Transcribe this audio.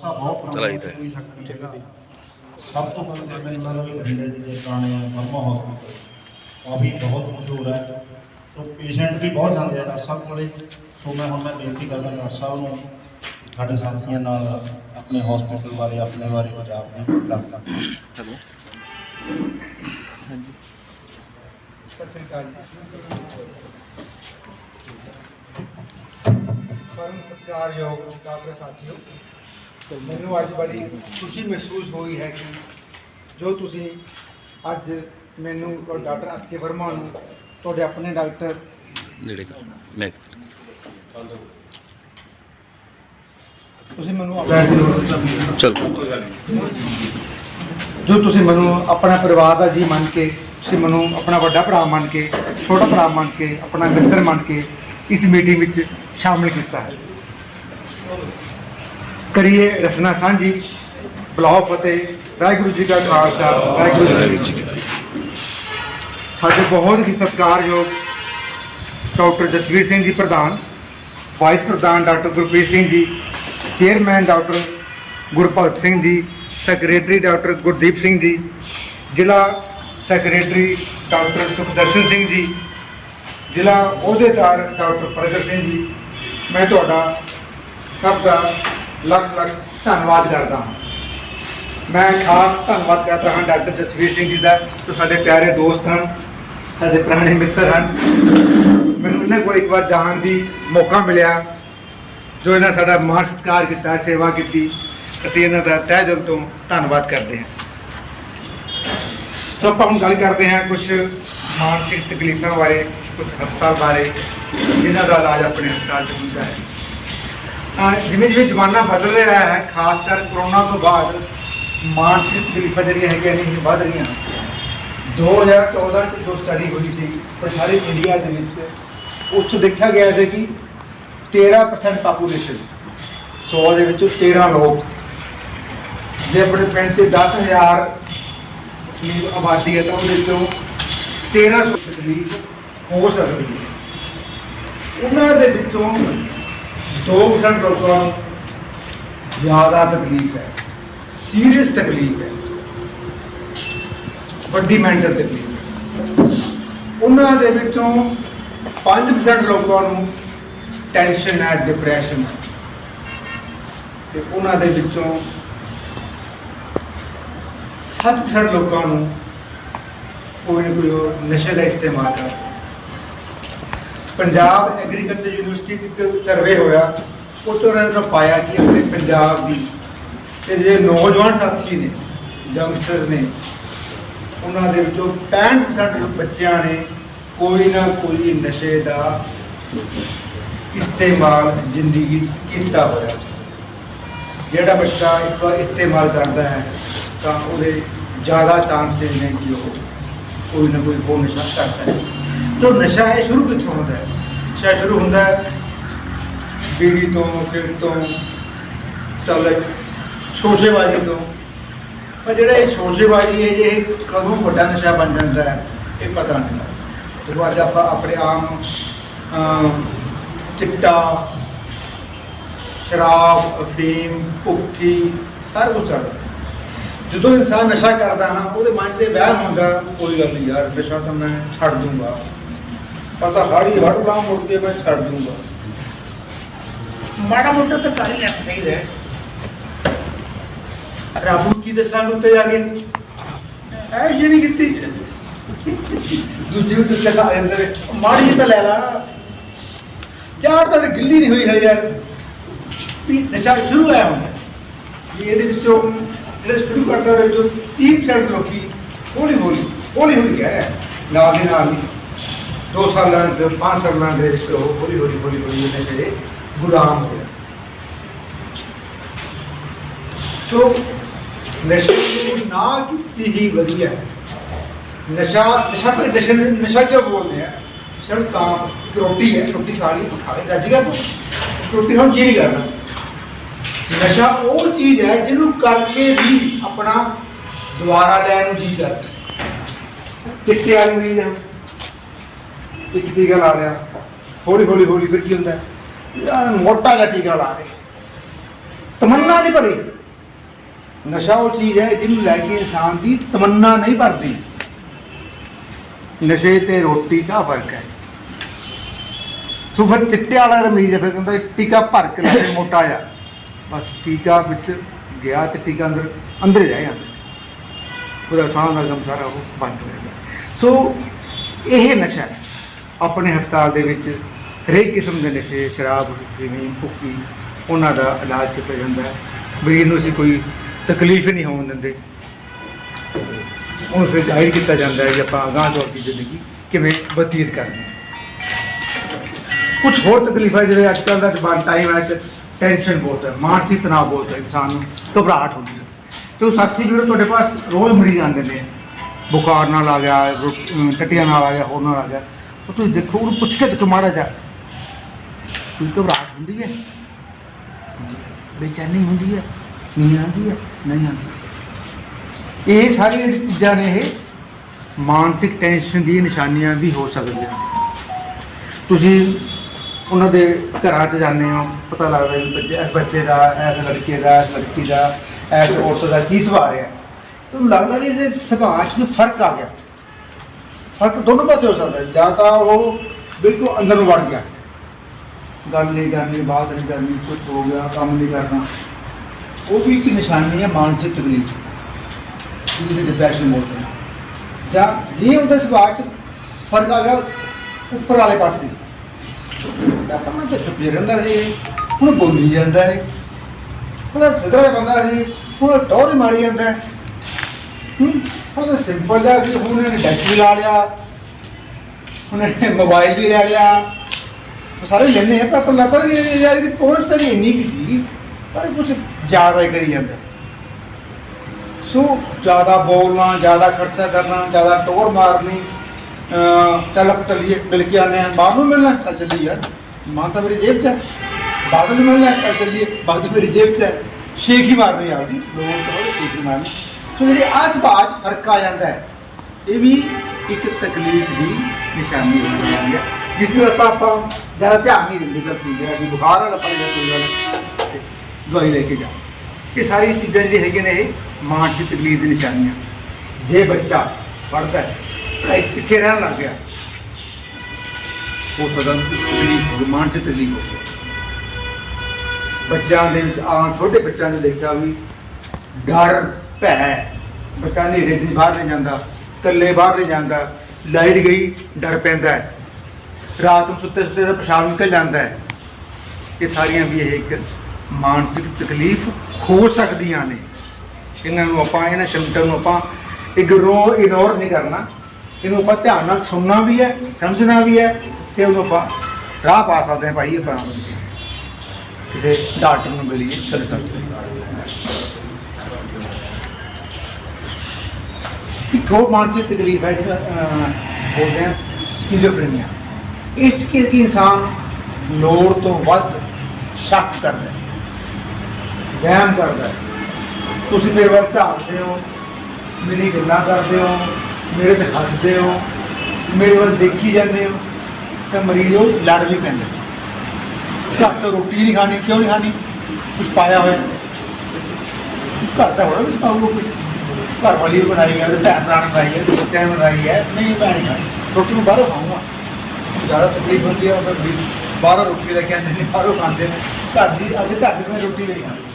ਚਲਾਈ ਦਾ ਹੈਗਾ। ਸਭ ਤੋਂ ਪਹਿਲਾਂ ਮੈਨੂੰ ਲੱਗਦਾ ਵੀ ਬਠਿੰਡੇ ਦੇ ਪੁਰਾਣੇ ਵਰਮਾ ਹਸਪੀਟਲ ਕਾਫੀ ਬਹੁਤ ਮਸ਼ਹੂਰ ਹੈ। ਸੋ ਪੇਸ਼ੈਂਟ ਵੀ ਬਹੁਤ ਜਾਂਦੇ ਆ ਡਾਕਟਰ ਸਾਹਿਬ ਕੋਲੇ। ਸੋ ਮੈਂ ਹੁਣ ਮੈਂ ਬੇਨਤੀ ਕਰਦਾ ਡਾਕਟਰ ਸਾਹਿਬ ਨੂੰ ਸਾਡੇ ਸਾਥੀਆਂ ਨਾਲ ਆਪਣੇ ਹਸਪੀਟਲ ਬਾਰੇ ਆਪਣੇ ਬਾਰੇ ਵਿਚਾਰ ਦੇਣ ਡਾਕਟਰ ਚਲੋ। ਸਤਿ ਸ੍ਰੀ ਅਕਾਲ ਪਰਮ ਸਤਿਕਾਰਯੋਗ ਡਾਕਟਰ ਸਾਥੀਓ ਮੈਨੂੰ ਅੱਜ ਬੜੀ ਖੁਸ਼ੀ ਮਹਿਸੂਸ ਹੋਈ ਹੈ ਕਿ ਜੋ ਤੁਸੀਂ ਅੱਜ ਮੈਨੂੰ ਔਰ ਡਾਕਟਰ ਐਸ ਕੇ ਵਰਮਾ ਨੂੰ ਤੁਹਾਡੇ ਆਪਣੇ ਡਾਕਟਰ ਨੇੜੇ ਕਰ ਮੈਂ ਤੁਸੀਂ ਮੈਨੂੰ ਆਪਣਾ ਚਲ। ਜੋ ਤੁਸੀਂ ਮੈਨੂੰ ਆਪਣਾ ਪਰਿਵਾਰ ਦਾ ਜੀ ਮੰਨ ਕੇ ਤੁਸੀਂ ਮੈਨੂੰ ਆਪਣਾ ਵੱਡਾ ਭਰਾ ਮੰਨ ਕੇ ਛੋਟਾ ਭਰਾ ਮੰਨ ਕੇ ਆਪਣਾ ਮਿੱਤਰ ਮੰਨ ਕੇ ਇਸ ਮੀਟਿੰਗ ਵਿੱਚ ਸ਼ਾਮਿਲ ਕੀਤਾ ਹੈ। ਕਰੀਏ ਰਸਨਾ ਸਾਂਝੀ ਬਲਾਉ ਫਤਿਹ, ਵਾਹਿਗੁਰੂ ਜੀ ਕਾ ਖਾਲਸਾ, ਵਾਹਿਗੁਰੂ ਜੀ ਸਾਡੇ ਬਹੁਤ ਹੀ ਸਤਿਕਾਰਯੋਗ ਡਾਕਟਰ ਜਸਵੀਰ ਸਿੰਘ ਜੀ ਪ੍ਰਧਾਨ, ਵਾਈਸ ਪ੍ਰਧਾਨ doctor Gurpreet Singh ji, chairman doctor ਗੁਰਭਗਤ Singh ji, secretary doctor Gurdeep Singh ji, ਜ਼ਿਲ੍ਹਾ ਸੈਕਟਰੀ ਡਾਕਟਰ ਸੁਖਦਰਸ਼ਨ ਸਿੰਘ ਜੀ, ਜ਼ਿਲ੍ਹਾ ਅਹੁਦੇਦਾਰ ਡਾਕਟਰ ਪ੍ਰਗਟ ਸਿੰਘ ਜੀ, ਮੈਂ ਤੁਹਾਡਾ ਸਭ ਦਾ ਲੱਖ ਲੱਖ ਧੰਨਵਾਦ ਕਰਦਾ ਹਾਂ। ਮੈਂ ਖਾਸ ਧੰਨਵਾਦ ਕਰਦਾ ਹਾਂ ਡਾਕਟਰ ਜਸਵੀਰ ਸਿੰਘ ਜੀ ਦਾ, ਜੋ ਸਾਡੇ ਪਿਆਰੇ ਦੋਸਤ ਹਨ, ਸਾਡੇ ਪੁਰਾਣੇ ਮਿੱਤਰ ਹਨ। ਮੈਨੂੰ ਇਹਨਾਂ ਕੋਲ ਇੱਕ ਵਾਰ ਜਾਣ ਦੀ ਮੌਕਾ ਮਿਲਿਆ, ਜੋ ਇਹਨਾਂ ਸਾਡਾ ਮਾਣ ਸਤਿਕਾਰ ਕੀਤਾ, ਸੇਵਾ ਕੀਤੀ। ਅਸੀਂ ਇਹਨਾਂ ਦਾ ਤਹਿ ਦਿਲ ਤੋਂ ਧੰਨਵਾਦ ਕਰਦੇ ਹਾਂ। ਸੋ ਆਪਾਂ ਹੁਣ ਗੱਲ ਕਰਦੇ ਹਾਂ ਕੁਝ ਮਾਨਸਿਕ ਤਕਲੀਫਾਂ ਬਾਰੇ ਕੁਝ ਹਸਪਤਾਲ ਬਾਰੇ, ਜਿਨ੍ਹਾਂ ਦਾ ਇਲਾਜ ਆਪਣੇ ਹਸਪਤਾਲ 'ਚ ਹੁੰਦਾ ਹੈ। ਜਿਵੇਂ ਜਿਵੇਂ ਜ਼ਮਾਨਾ ਬਦਲ ਰਿਹਾ ਹੈ, ਖਾਸ ਕਰ ਕਰੋਨਾ ਤੋਂ ਬਾਅਦ ਮਾਨਸਿਕ ਤਕਲੀਫਾਂ ਜਿਹੜੀਆਂ ਹੈਗੀਆਂ ਨੇ ਇਹ ਵੱਧ ਰਹੀਆਂ 2014 ਚ ਜੋ ਸਟੱਡੀ ਹੋਈ ਸੀ ਪਰ ਸਾਰੇ ਇੰਡੀਆ ਦੇ ਵਿੱਚ ਉੱਥੋਂ ਦੇਖਿਆ ਗਿਆ ਸੀ ਕਿ 13% ਪਾਪੂਲੇਸ਼ਨ 100 ਦੇ ਵਿੱਚੋਂ 13 ਲੋਕ। ਜੇ ਆਪਣੇ ਪਿੰਡ 'ਚ 10000 ਦੀ ਆਬਾਦੀ ਹੈ, ਤਾਂ ਉਹਦੇ ਵਿੱਚੋਂ 1300 ਤਕਲੀਫ ਹੋ ਸਕਦੀ ਹੈ। ਉਹਨਾਂ ਦੇ ਵਿੱਚੋਂ 2% ਲੋਕਾਂ ਨੂੰ ਜ਼ਿਆਦਾ ਤਕਲੀਫ ਹੈ। ਸੀਰੀਅਸ ਤਕਲੀਫ ਹੈ। ਵੱਡੀ ਮੈਂਟਲ ਤਕਲੀਫ ਹੈ। ਉਹਨਾਂ ਦੇ ਵਿੱਚੋਂ 5% ਲੋਕਾਂ ਨੂੰ ਟੈਨਸ਼ਨ ਹੈ ਡਿਪਰੈਸ਼ਨ ਹੈ। ਤੇ ਉਹਨਾਂ ਦੇ ਵਿੱਚੋਂ 7% ਲੋਕਾਂ ਨੂੰ ਕੋਈ ਨਾ ਕੋਈ ਹੋਰ ਨਸ਼ੇ ਦਾ ਇਸਤੇਮਾਲ ਕਰ ਪੰਜਾਬ ਐਗਰੀਕਲਚਰ ਯੂਨੀਵਰਸਿਟੀ 'ਚ ਇੱਕ ਸਰਵੇ ਹੋਇਆ ਉਹ ਤੋਂ ਉਹਨਾਂ ਨੇ ਪਾਇਆ ਕਿ ਆਪਣੇ ਪੰਜਾਬ ਦੀ ਤੇ ਜਿਹੜੇ ਨੌਜਵਾਨ ਸਾਥੀ ਨੇ ਯੰਗਸਟਰ ਨੇ, ਉਹਨਾਂ ਦੇ ਵਿੱਚੋਂ 65% ਬੱਚਿਆਂ ਨੇ ਕੋਈ ਨਾ ਕੋਈ ਨਸ਼ੇ ਦਾ ਇਸਤੇਮਾਲ ਜ਼ਿੰਦਗੀ 'ਚ ਕੀਤਾ ਹੋਇਆ। ਜਿਹੜਾ ਬੱਚਾ ਇੱਕ ਵਾਰ ਇਸਤੇਮਾਲ ਕਰਦਾ ਹੈ, ਤਾਂ ਉਹਦੇ ਜ਼ਿਆਦਾ ਚਾਂਸਸ ਨੇ ਕਿ ਉਹ ਕੋਈ ਨਾ ਕੋਈ ਹੋਰ ਨਸ਼ਾ ਕਰਦਾ ਹੈ। ਤੋ ਨਸ਼ਾ ਇਹ ਸ਼ੁਰੂ ਕਿੱਥੋਂ ਹੁੰਦਾ ਹੈ? ਨਸ਼ਾ ਸ਼ੁਰੂ ਹੁੰਦਾ ਹੈ ਬੀੜੀ ਤੋਂ ਫਿਰ ਤੋਂ ਚੱਲ ਸ਼ੋਸ਼ੇਬਾਜ਼ੀ ਤੋਂ। ਪਰ ਜਿਹੜਾ ਇਹ ਸ਼ੋਸ਼ੇਬਾਜ਼ੀ ਹੈ, ਇਹ ਕਦੋਂ ਵੱਡਾ ਨਸ਼ਾ ਬਣ ਜਾਂਦਾ ਹੈ, ਇਹ ਪਤਾ ਨਹੀਂ ਲੱਗਦਾ। ਜਦੋਂ ਅੱਜ ਆਪਾਂ ਆਪਣੇ ਆਮ ਚਿੱਟਾ, ਸ਼ਰਾਬ, ਅਫੀਮ ਭੁੱਕੀ ਸਾਰਾ ਕੁਝ ਚੱਲਦਾ ਜਦੋਂ ਇਨਸਾਨ ਨਸ਼ਾ ਕਰਦਾ ਨਾ ਉਹਦੇ ਮਨ 'ਤੇ ਵਹਿਮ ਹੁੰਦਾ, ਕੋਈ ਗੱਲ ਨਹੀਂ ਯਾਰ, ਨਸ਼ਾ ਤਾਂ ਮੈਂ ਛੱਡ ਦੂੰਗਾ। ਪਰ ਤਾਂ ਹਾੜੀ ਹੜ ਲਾ ਮੁੜ ਕੇ ਮੈਂ ਛੱਡ ਦੂੰਗਾ। ਮਾੜਾ ਮੋਟਾ ਤਾਂ ਕਰ ਹੀ ਲੈਣਾ ਚਾਹੀਦਾ ਹੈ। ਰੱਬ ਨੂੰ ਕੀ ਦੱਸਾਂਗੇ ਉੱਤੇ ਜਾ ਕੇ? ਐ ਜੀ ਨਹੀਂ ਕੀਤੀ। ਦੂਜੀ ਤੇ ਲਗਾ ਦਿੰਦੇ ਨੇ। ਮਾੜੀ ਜਿਹੀ ਤਾਂ ਲੈ ਲਾ। ਚਾਰ ਤਾਂ ਗਿੱਲੀ ਨਹੀਂ ਹੋਈ ਹਲੇ ਯਾਰ। ਵੀ ਨਸ਼ਾ ਸ਼ੁਰੂ ਆਇਆ ਹੁੰਦਾ ਵੀ ਇਹਦੇ ਵਿੱਚੋਂ ਜਿਹੜੇ ਸ਼ੁਰੂ ਕਰਦਾ ਉਹਦੇ ਵਿੱਚੋਂ 30% ਲੋਕੀ ਹੌਲੀ ਹੌਲੀ ਹੌਲੀ ਹੌਲੀ ਰਿਹਾ। ਨਾਲ ਦੇ ਨਾਲ ਹੀ। ਦੋ ਸਾਲਾਂ ਚ, ਪੰਜ ਸਾਲਾਂ ਦੇ ਵਿੱਚ ਉਹ ਹੌਲੀ ਹੌਲੀ ਹੌਲੀ ਹੌਲੀ ਇਹਦੇ ਜਿਹੜੇ ਗੁਲਾਮ ਹੋ ਗਿਆ ਸੋ ਨਸ਼ੇ ਨੂੰ ਨਾ ਕੀਤੀ ਹੀ ਵਧੀਆ ਨਸ਼ਾ ਨਸ਼ਾ ਕੋਈ ਨਸ਼ਾ ਨਸ਼ਾ ਕਿਉਂ ਬੋਲਦੇ ਆ? ਸਰ ਤਾਂ ਰੋਟੀ ਹੈ, ਰੋਟੀ ਖਾ ਲਈ ਖਾ ਰੱਜ ਗਿਆ ਰੋਟੀ ਹੁਣ ਜੀ ਨਹੀਂ ਕਰਦਾ ਨਸ਼ਾ ਉਹ ਚੀਜ਼ ਹੈ ਜਿਹਨੂੰ ਕਰਕੇ ਵੀ ਆਪਣਾ ਦੁਬਾਰਾ ਲੈਣ ਨੂੰ ਜੀ ਕਰਦਾ। ਚਿੱਟੇ ਵਾਲੀ ਨਾ ਇੱਕ ਟੀਕਾ ਲਾ ਲਿਆ ਹੌਲੀ ਹੌਲੀ ਹੌਲੀ ਫਿਰ ਕੀ ਹੁੰਦਾ? ਯਾਰ ਮੋਟਾ ਜਿਹਾ ਟੀਕਾ ਲਾ ਦੇ ਤਮੰਨਾ ਨਹੀਂ ਭਰੀ। ਨਸ਼ਾ ਉਹ ਚੀਜ਼ ਹੈ ਜਿਹਨੂੰ ਲੈ ਕੇ ਇਨਸਾਨ ਦੀ ਤਮੰਨਾ ਨਹੀਂ ਭਰਦੀ। ਨਸ਼ੇ ਤੇ ਰੋਟੀ 'ਚ ਫ਼ਰਕ ਹੈ। ਸੋ ਫਿਰ ਚਿੱਟੇ ਵਾਲਾ ਰਮੀਜ਼ ਹੈ, ਫਿਰ ਕਹਿੰਦਾ ਟੀਕਾ ਭਰ ਕੇ ਲੈ ਕੇ ਮੋਟਾ ਜਾ ਬਸ ਟੀਕਾ ਵਿੱਚ ਗਿਆ ਤੇ ਟੀਕਾ ਅੰਦਰ ਅੰਦਰ ਹੀ ਰਹਿ ਜਾਂਦਾ। ਪੂਰਾ ਸਾਹ ਦਾ ਕੰਮ ਸਾਰਾ ਉਹ ਬੰਦ ਹੋ ਜਾਂਦਾ। ਸੋ ਇਹ ਨਸ਼ਾ ਹੈ। ਆਪਣੇ ਹਸਪਤਾਲ ਦੇ ਵਿੱਚ ਹਰੇਕ ਕਿਸਮ ਦੇ ਨਸ਼ੇ, ਸ਼ਰਾਬ ਜਿਵੇਂ ਭੁੱਕੀ, ਉਹਨਾਂ ਦਾ ਇਲਾਜ ਕੀਤਾ ਜਾਂਦਾ ਹੈ। ਮਰੀਜ਼ ਨੂੰ ਅਸੀਂ ਕੋਈ ਤਕਲੀਫ ਨਹੀਂ ਹੋਣ ਦਿੰਦੇ। ਉਹਨੂੰ ਫਿਰ ਜ਼ਾਹਿਰ ਕੀਤਾ ਜਾਂਦਾ ਹੈ ਕਿ ਆਪਾਂ ਅਗਾਂਹ ਤੋਂ ਆਪਣੀ ਜ਼ਿੰਦਗੀ ਕਿਵੇਂ ਬਤੀਤ ਕਰਨੀ ਹੈ। ਕੁਝ ਹੋਰ ਤਕਲੀਫਾਂ ਜਿਹੜੇ ਅੱਜ ਕੱਲ੍ਹ ਦਾ ਜਵਾਨ ਟਾਈਮ ਹੈ ਟੈਨਸ਼ਨ ਬਹੁਤ ਹੈ, ਮਾਨਸਿਕ ਤਣਾਅ ਬਹੁਤ ਹੈ, ਇਨਸਾਨ ਨੂੰ ਘਬਰਾਹਟ ਹੁੰਦੀ ਹੈ। ਤੇ ਉਹ ਸਾਥੀ ਵੀਰੋ, ਤੁਹਾਡੇ ਪਾਸ ਰੋਜ਼ ਮਰੀਜ਼ ਆਉਂਦੇ ਨੇ। ਬੁਖਾਰ ਨਾਲ ਆ ਗਿਆ ਟੱਟੀਆਂ ਨਾਲ ਆ ਗਿਆ, ਹੋਰ ਨਾਲ ਆ ਗਿਆ। ਉਹ ਤੁਸੀਂ ਦੇਖੋ, ਉਹਨੂੰ ਪੁੱਛ ਕੇ ਦੇਖੋ ਮਾੜਾ ਜਾ ਕੋਈ ਘਬਰਾਹਟ ਹੁੰਦੀ ਹੈ? ਬੇਚੈਨੀ ਹੁੰਦੀ ਹੈ? ਨਹੀਂ ਆਉਂਦੀ ਹੈ? ਨਹੀਂ ਆਉਂਦੀ ਇਹ ਸਾਰੀਆਂ ਜਿਹੜੀ ਚੀਜ਼ਾਂ ਨੇ, ਇਹ ਮਾਨਸਿਕ ਟੈਨਸ਼ਨ ਦੀ ਨਿਸ਼ਾਨੀਆਂ ਵੀ ਹੋ ਸਕਦੀਆਂ ਤੁਸੀਂ ਉਹਨਾਂ ਦੇ ਘਰਾਂ 'ਚ ਜਾਂਦੇ ਹੋ, ਪਤਾ ਲੱਗਦਾ ਵੀ ਬੱਚੇ, ਇਸ ਬੱਚੇ ਦਾ, ਇਸ ਲੜਕੇ ਦਾ, ਇਸ ਲੜਕੀ ਦਾ, ਇਸ ਔਰਤ ਦਾ ਕੀ ਸੁਭਾਅ ਰਿਹਾ। ਤੁਹਾਨੂੰ ਲੱਗਦਾ ਵੀ ਇਹਦੇ ਸੁਭਾਅ 'ਚ ਫ਼ਰਕ ਆ ਗਿਆ? ਫ਼ਰਕ ਦੋਨੋਂ ਪਾਸੇ ਹੋ ਸਕਦਾ ਹੈ। ਜਾਂ ਤਾਂ ਉਹ ਬਿਲਕੁਲ ਅੰਦਰ ਨੂੰ ਵੜ ਗਿਆ। ਗੱਲ ਨਹੀਂ ਕਰਨੀ, ਬਾਤ ਨਹੀਂ ਕਰਨੀ ਕੁਝ ਹੋ ਗਿਆ, ਕੰਮ ਨਹੀਂ ਕਰਨਾ। ਉਹ ਵੀ ਇੱਕ ਨਿਸ਼ਾਨੀ ਹੈ ਮਾਨਸਿਕ ਤਕਲੀਫ ਜਿਹਨੂੰ ਡਿਪਰੈਸ਼ਨ ਬੋਲਦੇ ਨੇ ਜਾਂ ਜੇ ਉਹਦੇ ਸੁਭਾਅ 'ਚ ਫ਼ਰਕ ਆ ਗਿਆ ਉੱਪਰ ਵਾਲੇ ਪਾਸੇ, ਤਾਂ ਆਪਾਂ ਨੂੰ ਤਾਂ ਚੁੱਪ ਰਹਿੰਦਾ ਸੀ ਹੁਣ ਬੋਲੀ ਜਾਂਦਾ ਹੈ। ਉਹਦਾ ਸਿੱਧਾ ਬੰਦਾ ਸੀ ਹੁਣ ਟੌਰ ਹੀ ਮਾਰੀ ਜਾਂਦਾ ਹੈ। ਹੂੰ? ਉਹਦਾ ਸਿੰਪਲ ਜਿਹਾ ਸੀ ਹੁਣ ਇਹਨੇ ਡੈਕ ਵੀ ਲਾ ਲਿਆ, ਹੁਣ ਇਹਨੇ ਮੋਬਾਈਲ ਵੀ ਲੈ ਲਿਆ। ਸਾਰੇ ਲੈਣੇ ਆ, ਪਰ ਆਪਾਂ ਲੱਗਦਾ ਵੀ ਯਾਰ ਇਹਦੀ ਪਹੁੰਚ ਤਾਂ ਇੰਨੀ ਕੁ ਸੀ ਪਰ ਕੁਝ ਜ਼ਿਆਦਾ ਹੀ ਕਰੀ ਜਾਂਦਾ। ਸੋ ਜ਼ਿਆਦਾ ਬੋਲਣਾ, ਜ਼ਿਆਦਾ ਖਰਚਾ ਕਰਨਾ, ਜ਼ਿਆਦਾ ਟੋਰ ਮਾਰਨੀ ਚੱਲ ਆਪਾਂ ਚੱਲੀਏ, ਮਿਲ ਕੇ ਆਨੇ ਆ ਬਾਹਰ ਨੂੰ ਮਿਲਣਾ, ਚੱਲ ਚੱਲੀਏ ਯਾਰ। ਮਾਂ ਤਾਂ ਮੇਰੀ ਜੇਬ 'ਚ ਹੈ। ਬਾਹਰ ਨੂੰ ਮਿਲਣਾ, ਚੱਲ ਚੱਲੀਏ। ਬਾਹਰ ਮੇਰੀ ਜੇਬ 'ਚ ਹੈ। ਸ਼ੇਖ ਹੀ ਮਾਰਨੀ ਆਪਦੀ। ਲੋਕ ਤਾਂ ਸ਼ੇਖ ਹੀ ਮਾਰਨੀ। ਸੋ ਜਿਹੜੇ ਆਹ ਸੁਭਾਅ 'ਚ ਫ਼ਰਕ ਆ ਜਾਂਦਾ ਹੈ, ਇਹ ਵੀ ਇੱਕ ਤਕਲੀਫ ਦੀ ਨਿਸ਼ਾਨੀ ਹੋ ਜਾਂਦੀ ਹੈ, ਜਿਸ ਨੂੰ ਆਪਾਂ ਆਪਾਂ ਜ਼ਿਆਦਾ ਧਿਆਨ ਨਹੀਂ ਦਿੰਦੇ ਕਿ ਠੀਕ ਹੈ, ਵੀ ਬੁਖਾਰ ਵਾਲਾ ਪੜ ਗਿਆ ਕੋਈ ਗੱਲ ਦਵਾਈ ਲੈ ਕੇ ਜਾ। ਇਹ ਸਾਰੀਆਂ ਚੀਜ਼ਾਂ ਜਿਹੜੀਆਂ ਹੈਗੀਆਂ ਨੇ, ਇਹ ਮਾਨਸਿਕ ਤਕਲੀਫ ਦੀ ਨਿਸ਼ਾਨੀਆਂ। ਜੇ ਬੱਚਾ ਪੜਦਾ ਹੈ, ਪੜ੍ਹਾਈ ਪਿੱਛੇ ਰਹਿਣ ਲੱਗ ਗਿਆ, ਉਹ ਸਦਾ ਤਕਲੀਫ ਮਾਨਸਿਕ ਤਕਲੀਫ ਹੋ ਗਈ ਬੱਚਿਆਂ ਦੇ ਵਿੱਚ ਆ ਛੋਟੇ ਬੱਚਿਆਂ ਦੇ ਦੇਖਿਆ ਵੀ ਡਰ ਭੈ ਬੱਚਾ ਹਨੇਰੇ 'ਚ ਬਾਹਰ ਨਹੀਂ ਜਾਂਦਾ। ਇਕੱਲੇ ਬਾਹਰ ਨਹੀਂ ਜਾਂਦਾ। ਲਾਈਟ ਗਈ, ਡਰ ਪੈਂਦਾ ਹੈ। ਰਾਤ ਨੂੰ ਸੁੱਤੇ ਸੁੱਤੇ ਦਾ ਪਿਸ਼ਾਬ ਨਿਕਲ ਜਾਂਦਾ ਹੈ। ਇਹ ਸਾਰੀਆਂ ਵੀ ਇਹ ਇੱਕ ਮਾਨਸਿਕ ਤਕਲੀਫ ਹੋ ਸਕਦੀਆਂ ਨੇ। ਇਹਨਾਂ ਨੂੰ ਆਪਾਂ, ਇਹਨਾਂ ਸਿੰਪਟਮ ਨੂੰ ਆਪਾਂ ਇਗਨੋਰ ਇਗਨੋਰ ਨਹੀਂ ਕਰਨਾ। ਇਹਨੂੰ ਆਪਾਂ ਧਿਆਨ ਨਾਲ ਸੁਣਨਾ ਵੀ ਹੈ, ਸਮਝਣਾ ਵੀ ਹੈ ਤੇ ਉਹਨੂੰ ਆਪਾਂ ਰਾਹ ਪਾ ਸਕਦੇ ਹਾਂ ਭਾਈ ਆਪਾਂ। ਕਿਸੇ ਡਾਕਟਰ ਨੂੰ ਮਿਲੀਏ, ਚੱਲ ਸਕਦੇ ਹਾਂ। ਇੱਕ ਹੋਰ ਮਾਨਸਿਕ ਤਕਲੀਫ ਹੈ ਜਿਹਨੂੰ ਬੋਲਦੇ ਆ ਸਕਿਜ਼ੋਫਰੇਨੀਆ ਇਸ 'ਚ ਕਿ ਇਨਸਾਨ ਲੋੜ ਤੋਂ ਵੱਧ ਸ਼ੱਕ ਕਰਦਾ ਹੈ, ਵਹਿਮ ਕਰਦਾ ਹੈ। ਤੁਸੀਂ ਮੇਰੇ ਵੱਲ ਝਾਕਦੇ ਹੋ, ਮੇਰੀ ਗੱਲਾਂ ਕਰਦੇ ਹੋ, ਮੇਰੇ ਤੇ ਹੱਸਦੇ ਹੋ, ਮੇਰੇ ਵੱਲ ਦੇਖੀ ਜਾਂਦੇ ਹੋ, ਤਾਂ ਮਰੀਜ਼ ਉਹ ਲੜ ਵੀ ਪੈਂਦਾ ਘਰ ਤੋਂ ਰੋਟੀ ਨਹੀਂ ਖਾਣੀ, ਕਿਉਂ ਨਹੀਂ ਖਾਣੀ? ਕੁਝ ਪਾਇਆ ਹੋਇਆ। ਘਰ ਦਾ ਹੋਣਾ ਵੀ ਪਾਉਂਗਾ ਕੁਝ ਘਰ ਵਾਲੀ ਵੀ ਬਣਾਈ ਹੈ ਤੇ ਭੈਣ ਭਰਾ ਨੇ ਬਣਾਈ ਹੈ, ਤੇ ਬੱਚਿਆਂ ਨੇ ਬਣਾਈ ਹੈ। ਨਹੀਂ, ਮੈਂ ਨਹੀਂ ਖਾਣੀ। ਰੋਟੀ ਨੂੰ ਬਾਹਰੋਂ ਖਾਊਂਗਾ। ਜ਼ਿਆਦਾ ਤਕਲੀਫ ਹੁੰਦੀ ਹੈ, ਉਹ ਬਾਹਰੋਂ ਰੋਟੀ ਲੈ ਕੇ ਆਉਂਦੇ ਨੇ, ਬਾਹਰੋਂ ਖਾਂਦੇ ਨੇ। ਘਰ ਦੀ, ਅੱਜ ਘਰ ਦੀ ਮੈਂ ਰੋਟੀ ਨਹੀਂ ਖਾਂਦੀ।